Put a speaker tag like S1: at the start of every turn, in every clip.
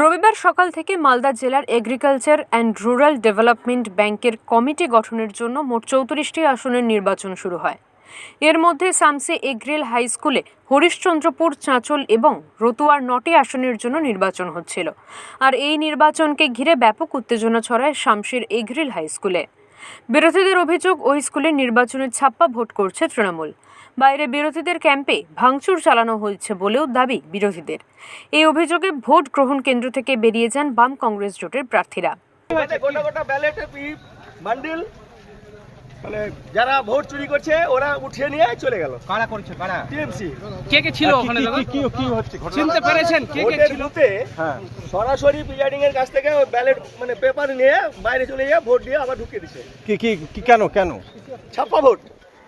S1: রবিবার সকাল থেকে মালদা জেলার এগ্রিকালচার অ্যান্ড রুরাল ডেভেলপমেন্ট ব্যাংকের কমিটি গঠনের জন্য মোট চৌত্রিশটি আসনের নির্বাচন শুরু হয়। এর মধ্যে সামসে এগ্রিল হাই স্কুলে হরিশ্চন্দ্রপুর, চাঁচল এবং রতুয়ার নটি আসনের জন্য নির্বাচন হচ্ছিল। আর এই নির্বাচনকে ঘিরে ব্যাপক উত্তেজনা ছড়ায় শামসির এগ্রিল হাই স্কুলে। বিরোধীদের অভিযোগ, ওই স্কুলে নির্বাচনের ছাপ্পা ভোট করছে তৃণমূল। বাইরে বিরোধীদের ক্যাম্পে ভাঙচুর চালানো হয়েছে বলেও দাবি বিরোধীদের। এই অভিযোগে ভোট গ্রহণ কেন্দ্র থেকে বেরিয়ে যান বাম কংগ্রেস জোটের প্রার্থীরা।
S2: মানে যারা ভোট চুরি করছে ওরা উঠিয়ে নিয়ে চলে গেল।
S3: কারা করছে? কারা?
S2: টিএমসি।
S4: কে কে ছিল ওখানে দাদা?
S3: কি কি হচ্ছে
S4: চিনতে পেরেছেন কে কে ছিল?
S3: হ্যাঁ।
S2: সরাসরি প্রিজাইডিং এর কাছ থেকে ব্যালেট মানে পেপার নিয়ে বাইরে চলে গিয়ে ভোট দিয়ে আবার ঢুকিয়ে দিচ্ছে
S3: কি কি কি কেন কেন?
S2: ছাপ্পা ভোট।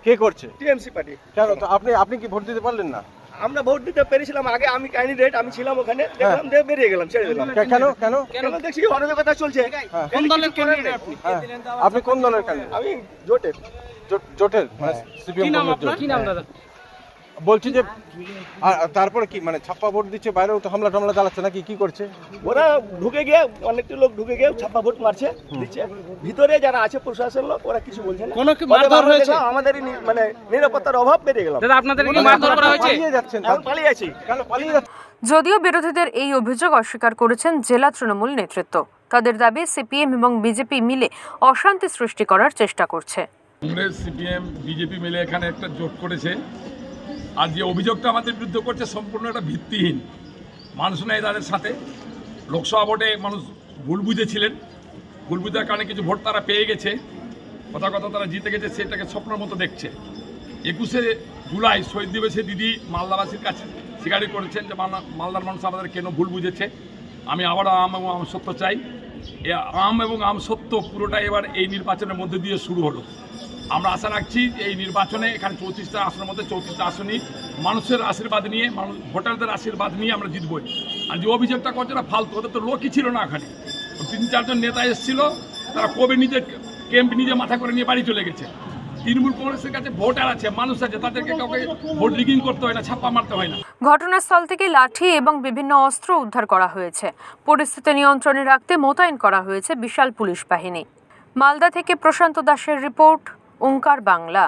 S3: কে করছে?
S2: TMC party.
S3: কেন? তো আপনি আপনি কি ভোট দিতে পারলেন না?
S2: আমরা ভোট দিতে পেরেছিলাম আগে আমি ক্যান্ডিডেট আমি ছিলাম ওখানে। দেখলাম দিয়ে বেরিয়ে গেলাম ছেড়ে দিলাম।
S3: কেন কেন?
S2: কেন দেখছি কথা চলছে।
S3: হ্যাঁ।
S4: কোন দলের ক্যান্ডিডেট আপনি?
S3: হ্যাঁ। আপনি কোন দলের ক্যান্ডিডেট
S2: আমি জোটের।
S3: জোটের মানে
S4: কি নাম আপনার?
S3: জোট।
S4: কি নাম দাদা?
S3: বলছি যে তারপরে কি মানে ছাপ্পা ভোট দিচ্ছে বাইরেও তো হামলা টামলা চালাচ্ছে নাকি কি করছে?
S2: ওরা ঢুকে গিয়ে অনেকটি লোক ঢুকে গিয়ে ছাপ্পা ভোট মারছে দিচ্ছে। ভিতরে যারা আছে প্রশাসন লোক ওরা কিছু বলছে না।
S4: কোনো কি মারধর হয়েছে?
S2: আমাদের মানে নিরাপত্তার অভাব বেড়ে গেলাম
S4: দাদা আপনাদের কি মারধর করা হয়েছে?
S3: পালিয়ে যাচ্ছেন
S2: পালিয়ে আছি
S3: কেন পালিয়ে যাচ্ছেন?
S1: যদিও বিরোধীদের এই অভিযোগ অস্বীকার করেছেন জেলা তৃণমূল নেতৃত্ব। তাদের দাবি সিপিএম এবং বিজেপি মিলে অশান্তি সৃষ্টি করার চেষ্টা করছে।
S5: কংগ্রেস সিপিএম বিজেপি মিলে এখানে একটা জোট করেছে। আর যে অভিযোগটা আমাদের বিরুদ্ধে করছে সম্পূর্ণ একটা ভিত্তিহীন। মানুষ নেই তাদের সাথে। লোকসভা ভোটে মানুষ ভুল বুঝেছিলেন। ভুল বুঝার কারণে কিছু ভোট তারা পেয়ে গেছে। কথা কথা তারা জিতে গেছে, সেটাকে স্বপ্নের মতো দেখছে। একুশে জুলাই শহীদ দিবসে দিদি মালদাবাসীর কাছে স্বীকারই করেছেন যে মালদার মানুষ আমাদের কেন ভুল বুঝেছে। আমি আবারও আম এবং আম সত্য চাই। আম এবং আম সত্য পুরোটা এবার এই নির্বাচনের মধ্যে দিয়ে শুরু হলো। আমরা আশা রাখছি এই নির্বাচনে এখানে চৌত্রিশটা আসনের মধ্যে চৌত্রিশটা আসনই মানুষের আশীর্বাদ নিয়ে, মানুষ, ভোটারদের আশীর্বাদ নিয়ে আমরা জিতবই আর যে অভিযোগটা করছে না, ফালতু, ওদের তো লোকই ছিল না ওখানে। তিন চারজন নেতা এসেছিল, তারা কবে নিজে ক্যাম্প নিজে মাথা করে নিয়ে বাড়ি চলে গেছে। তৃণমূল কংগ্রেসের কাছে ভোটার আছে, মানুষ আছে, তাদেরকে কাউকে ভোট লিগিং করতে হয় না, ছাপ্পা মারতে হয় না।
S1: ঘটনাস্থল থেকে লাঠি এবং বিভিন্ন অস্ত্র উদ্ধার করা হয়েছে। পরিস্থিতি নিয়ন্ত্রণে রাখতে মোতায়েন করা হয়েছে বিশাল পুলিশ বাহিনী। মালদা থেকে প্রশান্ত দাসের রিপোর্ট ওঙ্কার বাংলা।